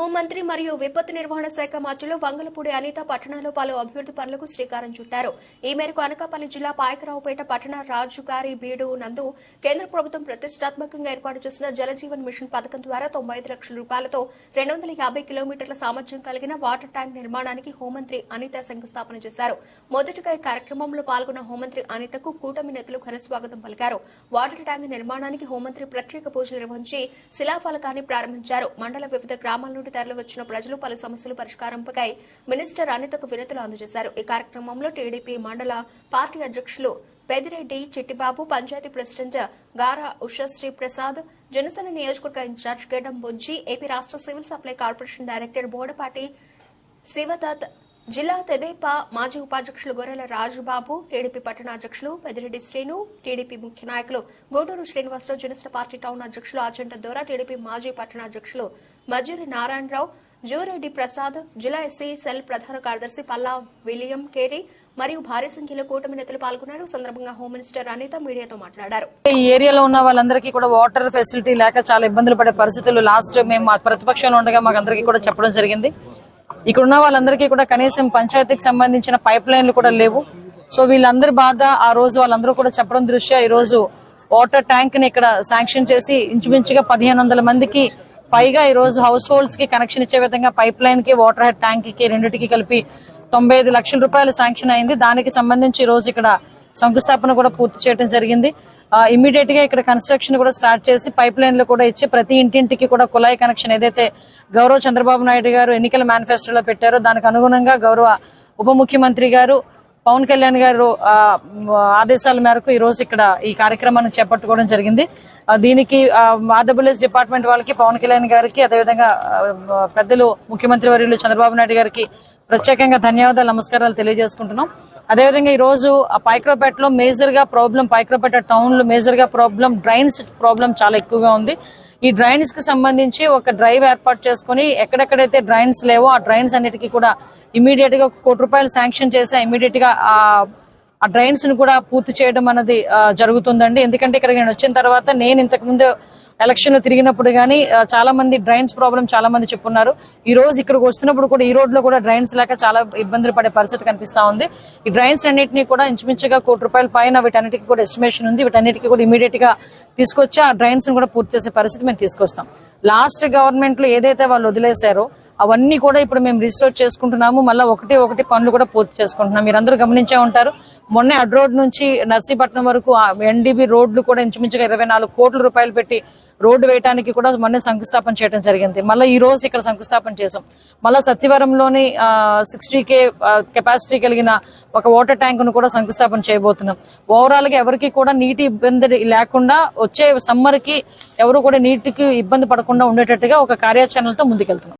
హోంమంత్రి మరియు విపత్తు నిర్వహణ శాఖ మంత్రులు వంగలపూడి అనిత పట్టణంలో పలు అభివృద్ది పనులకు శ్రీకారం చుట్టారు. ఈ మేరకు అనకాపల్లి జిల్లా పాయకరావుపేట పట్టణ రాజుగారి బీడు నందు కేంద్ర ప్రభుత్వం ప్రతిష్టాత్మకంగా ఏర్పాటు చేసిన జలజీవన్ మిషన్ పథకం ద్వారా తొంభై ఐదు లక్షల రూపాయలతో రెండు వందల యాభై కిలోమీటర్ల సామర్థ్యం కలిగిన వాటర్ ట్యాంక్ నిర్మాణానికి హోంమంత్రి అనిత శంకుస్థాపన చేశారు. మొదటగా ఈ కార్యక్రమంలో పాల్గొన్న హోంమంత్రి అనితకు కూటమి నేతలు ఘన స్వాగతం పలికారు. వాటర్ ట్యాంక్ నిర్మాణానికి హోంమంత్రి ప్రత్యేక పూజలు నిర్వహించి శిలాఫలకాన్ని ప్రారంభించారు. మండల వివిధ గ్రామాల నుండి తరలివచ్చిన ప్రజలు పలు సమస్యలు పరిష్కారంపై మినిస్టర్ అనితకు వినతులు అందజేశారు. ఈ కార్యక్రమంలో టీడీపీ మండల పార్టీ అధ్యక్షులు పెదిరెడ్డి చిట్టిబాబు పంచాయతీ ప్రెసిడెంట్ గారా ఉషశ్రీ ప్రసాద్ జనసేన నియోజకవర్గ ఇన్ఛార్జ్ గెడం బొజ్జి ఏపీ రాష్ట్ర civil supply corporation director Bodapati Sivadatt జిల్లా తెదేపా మాజీ ఉపాధ్యక్షులు గొర్రెల రాజుబాబు టీడీపీ పట్టణాధ్యక్షులు పెద్దిరెడ్డి పెదిరెడ్డి శ్రీను టీడీపీ ముఖ్య నాయకులు గోడూరు శ్రీనివాసరావు జనసేన పార్టీ టౌన్ అధ్యక్షులు ఆచంట ద్వారా టీడీపీ మాజీ పట్టణాధ్యక్షులు మజ్జూరి నారాయణరావు జూరెడ్డి ప్రసాద్ జిల్లా ఎస్సీ సెల్ ప్రధాన కార్యదర్శి పల్లా విలియం కేరీ మరియు భారీ సంఖ్యలో కూటమి నేతలు పాల్గొన్నారు. సందర్భంగా హోమ్ మినిస్టర్ అనిత మీడియాతో మాట్లాడారు. ఈ ఏరియాలో ఉన్న వాళ్ళందరికీ కూడా వాటర్ ఫెసిలిటీ లేక చాలా ఇబ్బందులు పడే పరిస్థితులు లాస్ట్ మేము మా ప్రతిపక్షంలో ఉండగా మాకు అందరికీ కూడా చెప్పడం జరిగింది. ఇక్కడ ఉన్న వాళ్ళందరికీ కూడా కనీసం పంచాయతీకి సంబంధించిన పైప్ లైన్లు కూడా లేవు. సో వీళ్ళందరి బాధ ఆ రోజు వాళ్ళందరూ కూడా చెప్పడం దృష్ట్యా ఈ రోజు వాటర్ ట్యాంక్ని ఇక్కడ శాంక్షన్ చేసి ఇంచుమించుగా పదిహేను వందల మందికి పైగా ఈ రోజు హౌస్ హోల్డ్స్కి కనెక్షన్ ఇచ్చే విధంగా పైప్ లైన్కి వాటర్ హెడ్ ట్యాంక్కి రెండింటికి కలిపి తొంభై ఐదు లక్షల రూపాయలు శాంక్షన్ అయింది. దానికి సంబంధించి ఈ రోజు ఇక్కడ శంకుస్థాపన కూడా పూర్తి చేయడం జరిగింది. ఇమీడియట్గా ఇక్కడ కన్స్ట్రక్షన్ కూడా స్టార్ట్ చేసి పైప్ లైన్లు కూడా ఇచ్చి ప్రతి ఇంటింటికి కూడా కుళాయి కనెక్షన్ ఏదైతే గౌరవ చంద్రబాబు నాయుడు గారు ఎన్నికల మేనిఫెస్టోలో పెట్టారో దానికి అనుగుణంగా గౌరవ ఉప ముఖ్యమంత్రి గారు పవన్ కళ్యాణ్ గారు ఆ, ఆదేశాల మేరకు ఈ రోజు ఇక్కడ ఈ కార్యక్రమాన్ని చేపట్టుకోవడం జరిగింది. ఆ, దీనికి ఆర్డబ్ల్యూఎస్ డిపార్ట్మెంట్ వాళ్ళకి పవన్ కళ్యాణ్ గారికి అదేవిధంగా పెద్దలు ముఖ్యమంత్రి వర్యులు చంద్రబాబు నాయుడు గారికి ప్రత్యేకంగా ధన్యవాదాలు నమస్కారాలు తెలియజేసుకుంటున్నాం. అదేవిధంగా ఈ రోజు ఆ పైక్రోపేటలో మేజర్గా ప్రాబ్లం పైక్రోపేట టౌన్లో మేజర్గా ప్రాబ్లం డ్రైన్స్ ప్రాబ్లం చాలా ఎక్కువగా ఉంది. ఈ డ్రైన్స్కి సంబంధించి ఒక డ్రైవ్ ఏర్పాటు చేసుకుని ఎక్కడెక్కడైతే డ్రైన్స్ లేవో ఆ డ్రైన్స్ అన్నిటికీ కూడా ఇమీడియట్గా కోటి రూపాయలు శాంక్షన్ చేసి ఇమీడియట్గా ఆ ఆ డ్రైన్స్ను కూడా పూర్తి చేయడం అనేది జరుగుతుందండి. ఎందుకంటే ఇక్కడ నేను వచ్చిన తర్వాత నేను ఇంతకు ముందు ఎలక్షన్లో తిరిగినప్పుడు కానీ చాలా మంది డ్రైన్స్ ప్రాబ్లం చాలా మంది చెప్పున్నారు. ఈ రోజు ఇక్కడికి వస్తున్నప్పుడు కూడా ఈ రోడ్లో కూడా డ్రైన్స్ లేక చాలా ఇబ్బందులు పడే పరిస్థితి కనిపిస్తా ఉంది. ఈ డ్రైన్స్ అన్నింటినీ కూడా ఇంచుమించుగా కోటి రూపాయల పైన వీటన్నిటికీ కూడా ఎస్టిమేషన్ ఉంది. వీటన్నిటికీ కూడా ఇమీడియట్గా తీసుకొచ్చి ఆ డ్రైన్స్ కూడా పూర్తి చేసే పరిస్థితి మేము తీసుకొస్తాం. లాస్ట్ గవర్నమెంట్లో ఏదైతే వాళ్ళు వదిలేశారో అవన్నీ కూడా ఇప్పుడు మేము రిజిస్టర్ చేసుకుంటున్నాము. మళ్ళీ ఒకటి ఒకటి పనులు కూడా పూర్తి చేసుకుంటున్నాం. మీరందరూ గమనించే ఉంటారు. మొన్నే అడ్ రోడ్ నుంచి నర్సీపట్నం వరకు ఎన్డీబీ రోడ్లు కూడా ఇంచుమించుగా ఇరవై నాలుగు కోట్ల రూపాయలు పెట్టి రోడ్డు వేయడానికి కూడా మొన్నే శంకుస్థాపన చేయడం జరిగింది. మళ్ళీ ఈ రోజు ఇక్కడ శంకుస్థాపన చేసాం మళ్ళీ సత్యవరంలోని సిక్స్టీ కే కెపాసిటీ కలిగిన ఒక వాటర్ ట్యాంక్ను కూడా శంకుస్థాపన చేయబోతున్నాం. ఓవరాల్గా ఎవరికి కూడా నీటి ఇబ్బంది లేకుండా వచ్చే సమ్మర్కి ఎవరు కూడా నీటికి ఇబ్బంది పడకుండా ఉండేటట్టుగా ఒక కార్యాచరణతో ముందుకెళ్తున్నాం.